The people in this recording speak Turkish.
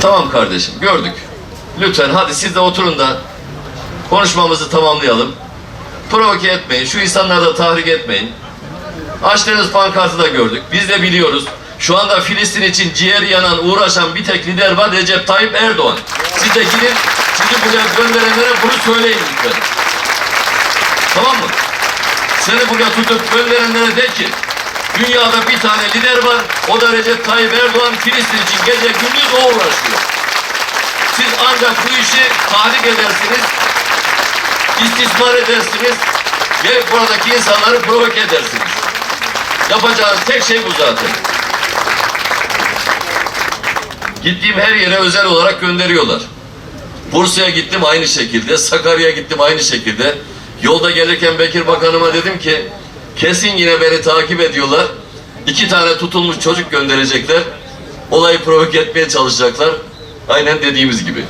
Tamam kardeşim gördük. Lütfen hadi siz de oturun da konuşmamızı tamamlayalım. Provoke etmeyin. Şu insanları da tahrik etmeyin. Açtığınız pankartı da gördük. Biz de biliyoruz. Şu anda Filistin için ciğer yanan, uğraşan bir tek lider var Recep Tayyip Erdoğan. Siz de gidin, sizi buraya gönderenlere bunu söyleyin lütfen. Tamam mı? Seni buraya tutup gönderenlere de ki, dünyada bir tane lider var, o da Recep Tayyip Erdoğan Filistin için gece gündüz o uğraşıyor. Siz ancak bu işi tahrik edersiniz, istismar edersiniz, gelip buradaki insanları provoke edersiniz. Yapacağınız tek şey bu zaten. Gittiğim her yere özel olarak gönderiyorlar. Bursa'ya gittim aynı şekilde, Sakarya'ya gittim aynı şekilde. Yolda gelirken Bekir Bakanıma dedim ki, kesin yine beni takip ediyorlar. İki tane tutulmuş çocuk gönderecekler. Olayı provoke etmeye çalışacaklar. Aynen dediğimiz gibi.